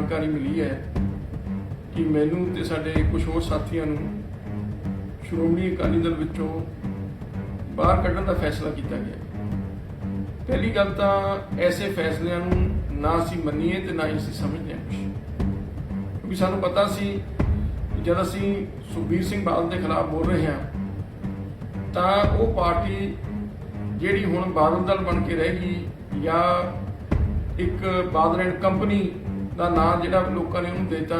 ਜਾਣਕਾਰੀ ਮਿਲੀ ਹੈ ਕਿ ਮੈਨੂੰ ਤੇ ਸਾਡੇ ਕੁਝ ਹੋਰ ਸਾਥੀਆਂ ਨੂੰ ਸ਼੍ਰੋਮਣੀ ਅਕਾਲੀ ਦਲ ਵਿੱਚੋਂ ਬਾਹਰ ਕੱਢਣ ਦਾ ਫੈਸਲਾ ਕੀਤਾ ਗਿਆ ਪਹਿਲੀ ਗੱਲ ਤਾਂ ਐਸੇ ਫੈਸਲਿਆਂ ਨੂੰ ਨਾ ਅਸੀਂ ਮੰਨੀਏ ਤੇ ਨਾ ਹੀ ਅਸੀਂ ਸਮਝਦੇ ਹਾਂ ਕੁਛ। ਕਿਉਂਕਿ ਸਾਨੂੰ ਪਤਾ ਸੀ ਜਦ ਅਸੀਂ ਸੁਖਬੀਰ ਸਿੰਘ ਬਾਦਲ ਦੇ ਖਿਲਾਫ ਬੋਲ ਰਹੇ ਹਾਂ, ਤਾਂ ਉਹ ਪਾਰਟੀ ਜਿਹੜੀ ਹੁਣ ਬਾਦਲ ਦਲ ਬਣ ਕੇ ਰਹੇਗੀ ਜਾਂ ਇੱਕ ਬਾਦਲ ਐਂਡ ਕੰਪਨੀ ਦਾ ਨਾਂ ਜਿਹੜਾ ਲੋਕਾਂ ਨੇ ਉਹਨੂੰ ਦਿੱਤਾ,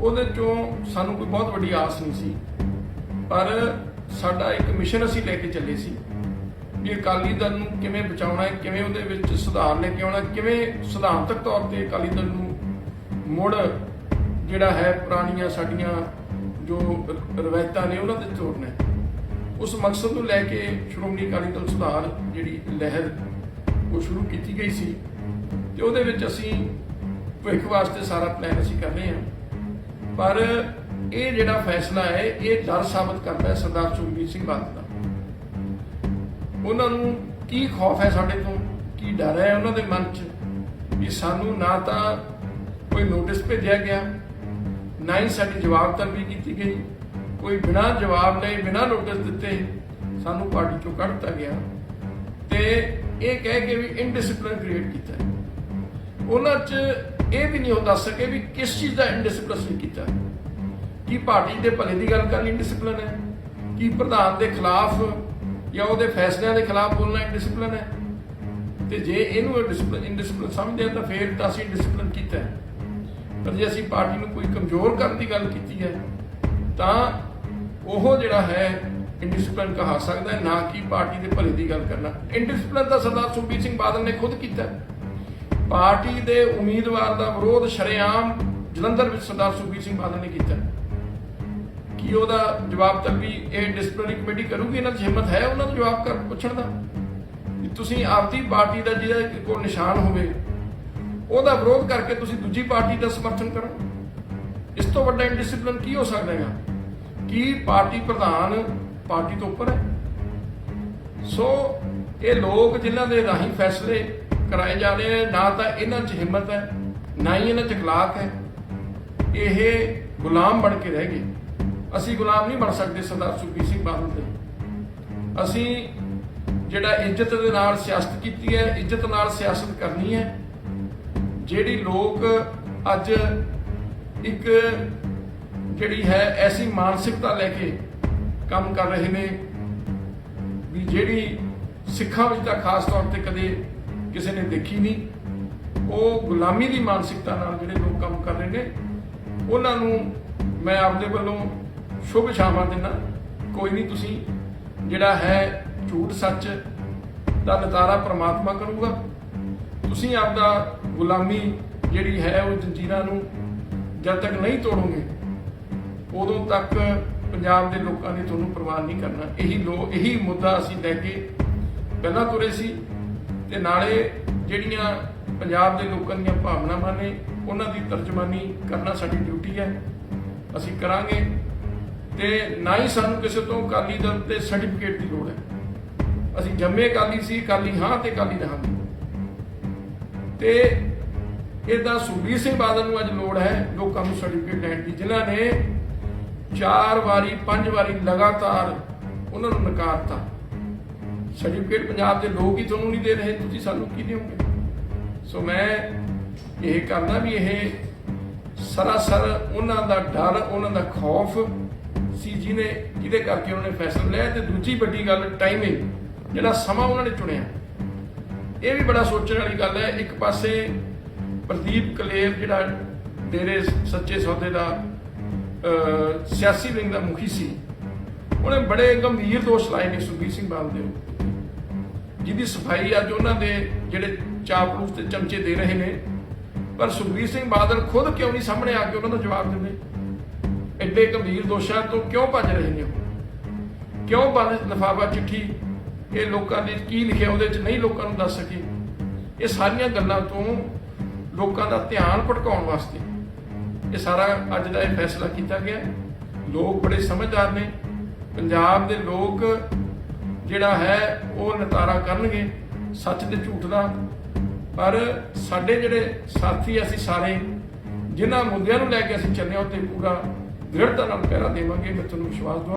ਉਹਦੇ ਚੋਂ ਸਾਨੂੰ ਕੋਈ ਬਹੁਤ ਵੱਡੀ ਆਸ ਨਹੀਂ ਸੀ। ਪਰ ਸਾਡਾ ਇੱਕ ਮਿਸ਼ਨ ਅਸੀਂ ਲੈ ਕੇ ਚੱਲੇ ਸੀ ਵੀ ਅਕਾਲੀ ਦਲ ਨੂੰ ਕਿਵੇਂ ਬਚਾਉਣਾ ਹੈ, ਕਿਵੇਂ ਉਹਦੇ ਵਿੱਚ ਸੁਧਾਰ ਲੈ ਕੇ ਆਉਣਾ ਕਿਵੇਂ ਸਿਧਾਂਤਕ ਤੌਰ ਤੇ ਅਕਾਲੀ ਦਲ ਨੂੰ ਮੁੜ ਜਿਹੜਾ ਹੈ ਪੁਰਾਣੀਆਂ ਸਾਡੀਆਂ ਜੋ ਰਵਾਇਤਾਂ ਨੇ ਉਹਨਾਂ ਤੇ ਤੋੜਨਾ ਉਸ ਮਕਸਦ ਨੂੰ ਲੈ ਕੇ ਸ਼੍ਰੋਮਣੀ ਅਕਾਲੀ ਦਲ ਸੁਧਾਰ ਜਿਹੜੀ ਲਹਿਰ ਉਹ ਸ਼ੁਰੂ ਕੀਤੀ ਗਈ ਸੀ ਤੇ ਉਹਦੇ ਵਿੱਚ ਅਸੀਂ ਭਵਿੱਖ ਵਾਸਤੇ ਸਾਰਾ ਪਲਾਨ ਅਸੀਂ ਕਰ ਰਹੇ ਹਾਂ ਪਰ ਇਹ ਜਿਹੜਾ ਫੈਸਲਾ ਹੈ, ਇਹ ਡਰ ਸਾਬਤ ਕਰਦਾ ਹੈ ਸਰਦਾਰ ਸੁਖਬੀਰ ਸਿੰਘ ਬਾਦਲ ਦਾ। ਉਹਨਾਂ ਨੂੰ ਕੀ ਖੌਫ ਹੈ ਸਾਡੇ ਤੋਂ, ਕੀ ਡਰ ਹੈ ਉਹਨਾਂ ਦੇ ਮਨ 'ਚ ਵੀ ਸਾਨੂੰ ਨਾ ਤਾਂ ਕੋਈ ਨੋਟਿਸ ਭੇਜਿਆ ਗਿਆ, ਨਾ ਹੀ ਸਾਡੀ ਜਵਾਬ ਤਲਬੀ ਕੀਤੀ ਗਈ। ਕੋਈ ਬਿਨਾਂ ਜਵਾਬ ਲਏ, ਬਿਨਾਂ ਨੋਟਿਸ ਦਿੱਤੇ ਸਾਨੂੰ ਪਾਰਟੀ ਤੋਂ ਕੱਢ ਦਿੱਤਾ ਗਿਆ ਤੇ ਇਹ ਕਹਿ ਕੇ ਵੀ ਇਨਡਿਸਪਲਿਨ ਕ੍ਰੀਏਟ ਕੀਤਾ ਉਹਨਾਂ 'ਚ ਇਹ ਵੀ ਨਹੀਂ ਉਹ ਦੱਸ ਸਕੇ ਵੀ ਕਿਸ ਚੀਜ਼ ਦਾ ਇਨਡਿਸਪਲਿਨ ਕੀਤਾ। ਕੀ ਪਾਰਟੀ ਦੇ ਭਲੇ ਦੀ ਗੱਲ ਕਰਨੀ ਡਿਸਪਲਿਨ ਹੈ? ਕੀ ਪ੍ਰਧਾਨ ਦੇ ਖਿਲਾਫ ਜਾਂ ਉਹਦੇ ਫੈਸਲਿਆਂ ਦੇ ਖਿਲਾਫ ਬੋਲਣਾ ਡਿਸਪਲਿਨ ਹੈ? ਤੇ ਜੇ ਇਹਨੂੰ ਡਿਸਪਲਿਨ ਇਨਡਿਸਪਲਿਨ ਸਮਝਦੇ ਆ ਤਾਂ ਫੇਰ ਤਾਂ ਅਸੀਂ ਡਿਸਪਲਿਨ ਕੀਤਾ ਹੈ। ਪਰ ਜੇ ਅਸੀਂ ਪਾਰਟੀ ਨੂੰ ਕੋਈ ਕਮਜ਼ੋਰ ਕਰਨ ਦੀ ਗੱਲ ਕੀਤੀ ਹੈ, ਤਾਂ ਉਹ ਜਿਹੜਾ ਹੈ ਇਨਡਿਸਪਲਿਨ ਕਹਾ ਸਕਦਾ ਹੈ, ਨਾ ਕਿ ਪਾਰਟੀ ਦੇ ਭਲੇ ਦੀ ਗੱਲ ਕਰਨਾ। ਇਨਡਿਸਪਲਿਨ ਤਾਂ ਸਰਦਾਰ ਸੁਖਬੀਰ ਸਿੰਘ ਬਾਦਲ ਨੇ ਖੁਦ ਕੀਤਾ। ਪਾਰਟੀ ਦੇ ਉਮੀਦਵਾਰ ਦਾ ਵਿਰੋਧ ਸ਼ਰੇਆਮ ਜਲੰਧਰ ਵਿੱਚ ਸਰਦਾਰ ਸੁਖਬੀਰ ਸਿੰਘ ਬਾਦਲ ਨੇ ਕੀਤਾ। ਕੀ ਉਹਦਾ ਜਵਾਬ ਤਲਬੀ ਇਹ ਡਿਸਪਲਿਨਰੀ ਕਮੇਟੀ ਕਰੂਗੀ? ਇਹਨਾਂ 'ਚ ਹਿੰਮਤ ਹੈ ਉਹਨਾਂ ਨੂੰ ਜਵਾਬ ਕਰ ਪੁੱਛਣ ਦਾ? ਵੀ ਤੁਸੀਂ ਆਪਦੀ ਪਾਰਟੀ ਦਾ ਜਿਹਦਾ ਕੋਈ ਨਿਸ਼ਾਨ ਹੋਵੇ, ਉਹਦਾ ਵਿਰੋਧ ਕਰਕੇ ਤੁਸੀਂ ਦੂਜੀ ਪਾਰਟੀ ਦਾ ਸਮਰਥਨ ਕਰੋ। ਇਸ ਤੋਂ ਵੱਡਾ ਇਨਡਿਸਪਲਿਨ ਕੀ ਹੋ ਸਕਦਾ ਹੈ ਕੀ ਪਾਰਟੀ ਪ੍ਰਧਾਨ ਪਾਰਟੀ ਤੋਂ ਉੱਪਰ ਹੈ? ਸੋ ਇਹ ਲੋਕ ਜਿਨ੍ਹਾਂ ਦੇ ਰਾਹੀਂ ਫੈਸਲੇ ਕਰਾਏ ਜਾ ਰਹੇ ਨੇ, ਨਾ ਤਾਂ ਇਹਨਾਂ 'ਚ ਹਿੰਮਤ ਹੈ, ਨਾ ਹੀ ਇਹਨਾਂ 'ਚ ਅਖਲਾਕ ਹੈ। ਇਹ ਗੁਲਾਮ ਬਣ ਕੇ ਰਹਿ ਗਏ। ਅਸੀਂ ਗੁਲਾਮ ਨਹੀਂ ਬਣ ਸਕਦੇ, ਸਰਦਾਰ ਸੁਖਬੀਰ ਸਿੰਘ ਬਾਦਲ ਦੇ। ਅਸੀਂ ਜਿਹੜਾ ਇੱਜ਼ਤ ਦੇ ਨਾਲ ਸਿਆਸਤ ਕੀਤੀ ਹੈ, ਇੱਜ਼ਤ ਨਾਲ ਸਿਆਸਤ ਕਰਨੀ ਹੈ। ਜਿਹੜੀ ਲੋਕ ਅੱਜ ਇੱਕ ਜਿਹੜੀ ਹੈ, ਐਸੀ ਮਾਨਸਿਕਤਾ ਲੈ ਕੇ ਕੰਮ ਕਰ ਰਹੇ ਨੇ, ਵੀ ਜਿਹੜੀ ਸਿੱਖਾਂ ਵਿੱਚ ਤਾਂ ਖਾਸ ਤੌਰ ਤੇ ਕਦੇ ਕਿਸੇ ਨੇ ਦੇਖੀ ਨਹੀਂ, ਉਹ ਗੁਲਾਮੀ ਦੀ ਮਾਨਸਿਕਤਾ ਨਾਲ ਜਿਹੜੇ ਲੋਕ ਕੰਮ ਕਰ ਰਹੇ ਨੇ, ਉਹਨਾਂ ਨੂੰ ਮੈਂ ਆਪਦੇ ਵੱਲੋਂ ਸ਼ੁਭ ਸ਼ਾਮਾਂ ਦਿੰਦਾ, ਕੋਈ ਨਹੀਂ ਤੁਸੀਂ ਜਿਹੜਾ ਹੈ ਝੂਠ ਸੱਚ ਦਾ ਨਤਾਰਾ ਪ੍ਰਮਾਤਮਾ ਕਰੂਗਾ। ਤੁਸੀਂ ਆਪਦਾ ਗੁਲਾਮੀ ਜਿਹੜੀ ਹੈ ਉਹ ਜੰਜੀਰਾਂ ਨੂੰ ਜਦ ਤੱਕ ਨਹੀਂ ਤੋੜੋਗੇ, ਉਦੋਂ ਤੱਕ ਪੰਜਾਬ ਦੇ ਲੋਕਾਂ ਨੇ ਤੁਹਾਨੂੰ ਪ੍ਰਵਾਨ ਨਹੀਂ ਕਰਨਾ। ਇਹੀ ਲੋ ਇਹੀ ਮੁੱਦਾ ਅਸੀਂ ਲੈ ਕੇ ਪਹਿਲਾਂ ਤੁਰੇ ਸੀ। ਤੇ ਨਾਲੇ ਜਿਹੜੀਆਂ ਪੰਜਾਬ ਦੇ ਲੋਕਾਂ ਦੀਆਂ ਭਾਵਨਾਵਾਂ ਨੇ, ਉਹਨਾਂ ਦੀ ਤਰਜਮਾਨੀ ਕਰਨਾ ਸਾਡੀ ਡਿਊਟੀ ਹੈ। ਅਸੀਂ ਕਰਾਂਗੇ ਤੇ ਨਾ ਹੀ ਸਾਨੂੰ ਕਿਸੇ ਤੋਂ ਅਕਾਲੀ ਦਲ ਤੇ ਸਰਟੀਫਿਕੇਟ ਦੀ ਲੋੜ ਹੈ। ਅਸੀਂ ਜੰਮੇ ਅਕਾਲੀ ਸੀ, ਅਕਾਲੀ ਹਾਂ ਤੇ ਅਕਾਲੀ ਰਹਾਂਗੇ। ਤੇ ਇਹਦਾ ਸੁਖਬੀਰ ਸਿੰਘ ਬਾਦਲ ਨੂੰ ਅੱਜ ਲੋੜ ਹੈ, ਲੋਕਾਂ ਨੂੰ ਸਰਟੀਫਿਕੇਟ ਲੈਣ ਦੀ। ਜਿਨ੍ਹਾਂ ਨੇ ਚਾਰ ਵਾਰੀ, ਪੰਜ ਵਾਰੀ ਲਗਾਤਾਰ ਉਹਨਾਂ ਨੂੰ ਨਕਾਰਤਾ। ਸਰਟੀਫਿਕੇਟ ਪੰਜਾਬ ਦੇ ਲੋਕ ਹੀ ਤੁਹਾਨੂੰ ਨਹੀਂ ਦੇ ਰਹੇ, ਤੁਸੀਂ ਸਾਨੂੰ ਕੀ ਦਿਓਗੇ? ਸੋ ਮੈਂ ਇਹ ਕਰਨਾ ਵੀ ਇਹ ਸਰਾਸਰ ਉਹਨਾਂ ਦਾ ਡਰ, ਉਹਨਾਂ ਦਾ ਖੌਫ ਸੀ ਜਿਹਨੇ, ਜਿਹਦੇ ਕਰਕੇ ਉਹਨਾਂ ਨੇ ਫੈਸਲਾ ਲਿਆ ਤੇ ਦੂਜੀ ਵੱਡੀ ਗੱਲ ਟਾਈਮਿੰਗ ਜਿਹੜਾ ਸਮਾਂ ਉਹਨਾਂ ਨੇ ਚੁਣਿਆ। ਇਹ ਵੀ ਬੜਾ ਸੋਚਣ ਵਾਲੀ ਗੱਲ ਹੈ, ਇੱਕ ਪਾਸੇ ਪ੍ਰਦੀਪ ਕਲੇਰ ਜਿਹੜਾ ਡੇਰੇ ਸੱਚੇ ਸੌਦੇ ਦਾ ਸਿਆਸੀ ਵਿੰਗ ਦਾ ਮੁਖੀ ਸੀ, ਉਹਨੇ ਬੜੇ ਗੰਭੀਰ ਦੋਸ਼ ਲਾਏ ਨੇ ਸੁਖਬੀਰ ਸਿੰਘ ਬਾਦਲ ਦੇ ਉੱਤੇ। ਜਿਹਦੀ ਸਫ਼ਾਈ ਅੱਜ ਉਹਨਾਂ ਦੇ ਜਿਹੜੇ ਚਾਪਲੂਸ ਤੇ ਚਮਚੇ ਦੇ ਰਹੇ ਨੇ। ਪਰ ਸੁਖਬੀਰ ਸਿੰਘ ਬਾਦਲ ਖੁਦ ਕਿਉਂ ਨਹੀਂ ਸਾਹਮਣੇ ਆ ਕੇ ਉਹਨਾਂ ਦਾ ਜਵਾਬ ਦਿੰਦੇ? ਐਡੇ ਗੰਭੀਰ ਦੋਸ਼ਾਂ ਤੋਂ ਕਿਉਂ ਭੱਜ ਰਹੇ ਨੇ ਉਹ? ਕਿਉਂ ਬੰਦ ਲਫਾਫਾ ਚਿੱਠੀ? ਇਹ ਲੋਕਾਂ ਦੇ ਕੀ ਲਿਖਿਆ ਉਹਦੇ ਚ ਨਹੀਂ ਲੋਕਾਂ ਨੂੰ ਦੱਸ ਸਕੇ। ਇਹ ਸਾਰੀਆਂ ਗੱਲਾਂ ਤੋਂ ਲੋਕਾਂ ਦਾ ਧਿਆਨ ਭਟਕਾਉਣ ਵਾਸਤੇ। ਇਹ ਸਾਰਾ ਅੱਜ ਦਾ ਇਹ ਫੈਸਲਾ ਕੀਤਾ ਗਿਆ। ਲੋਕ ਬੜੇ ਸਮਝਦਾਰ ਨੇ। ਪੰਜਾਬ ਦੇ ਲੋਕ ਜਿਹੜਾ ਹੈ, ਉਹ ਨਤਾਰਾ ਕਰਨਗੇ। ਸੱਚ ਤੇ ਝੂਠ ਦਾ। ਪਰ ਸਾਡੇ ਜਿਹੜੇ ਸਾਥੀ ਅਸੀਂ ਸਾਰੇ, ਜਿਨ੍ਹਾਂ ਮੁੱਦਿਆਂ ਨੂੰ ਲੈ ਕੇ ਅਸੀਂ ਚੱਲੇ ਹਾਂ ਉੱਤੇ ਪੂਰਾ ਦ੍ਰਿੜਤਾ ਨਾਲ ਪਹਿਰਾ ਦੇਵਾਂਗੇ, ਮੈਂ ਤੁਹਾਨੂੰ ਵਿਸ਼ਵਾਸ ਦਵਾ